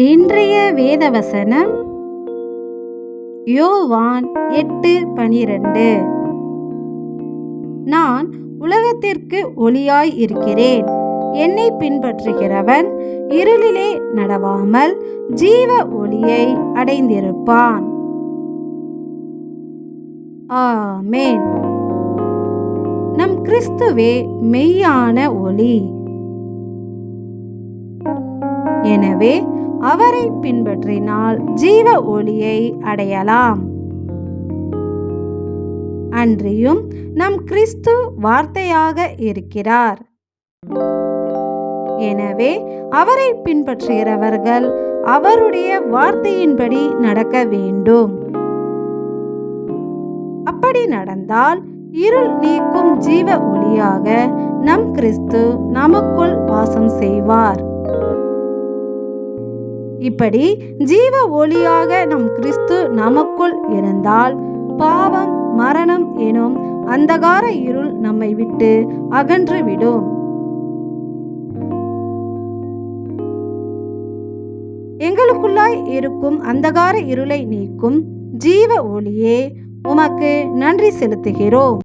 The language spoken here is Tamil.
இன்றைய வேதவசனம் யோவான் எட்டு பனிரெண்டு. நான் உலகத்திற்கு ஒளியாய் இருக்கிறேன். என்னை பின்பற்றுகிறவன் இருளிலே நடவாமல் ஜீவ ஒளியை அடைந்திருப்பான். ஆமேன். நம் கிறிஸ்துவே மெய்யான ஒளி. எனவே அவரை பின்பற்றினால் ஜீவ ஒளியை அடையலாம். அன்றியும் நம் கிறிஸ்து வார்த்தையாக இருக்கிறார். எனவே அவரை பின்பற்றுகிறவர்கள் அவருடைய வார்த்தையின்படி நடக்க வேண்டும். அப்படி நடந்தால் இருள் நீக்கும் ஜீவ ஒளியாக நம் கிறிஸ்து நமக்குள் வாசம் செய்வார். இப்படி ஜீவ ஒளியாக நம் கிறிஸ்து நமக்குள் இருந்தால் பாவம் மரணம் எனும் அந்தகார இருள் நம்மை விட்டு அகன்றுவிடும் எங்களுக்குள்ளாய் இருக்கும் அந்தகார இருளை நீக்கும் ஜீவ ஒளியே உமக்கு நன்றி செலுத்துகிறோம்.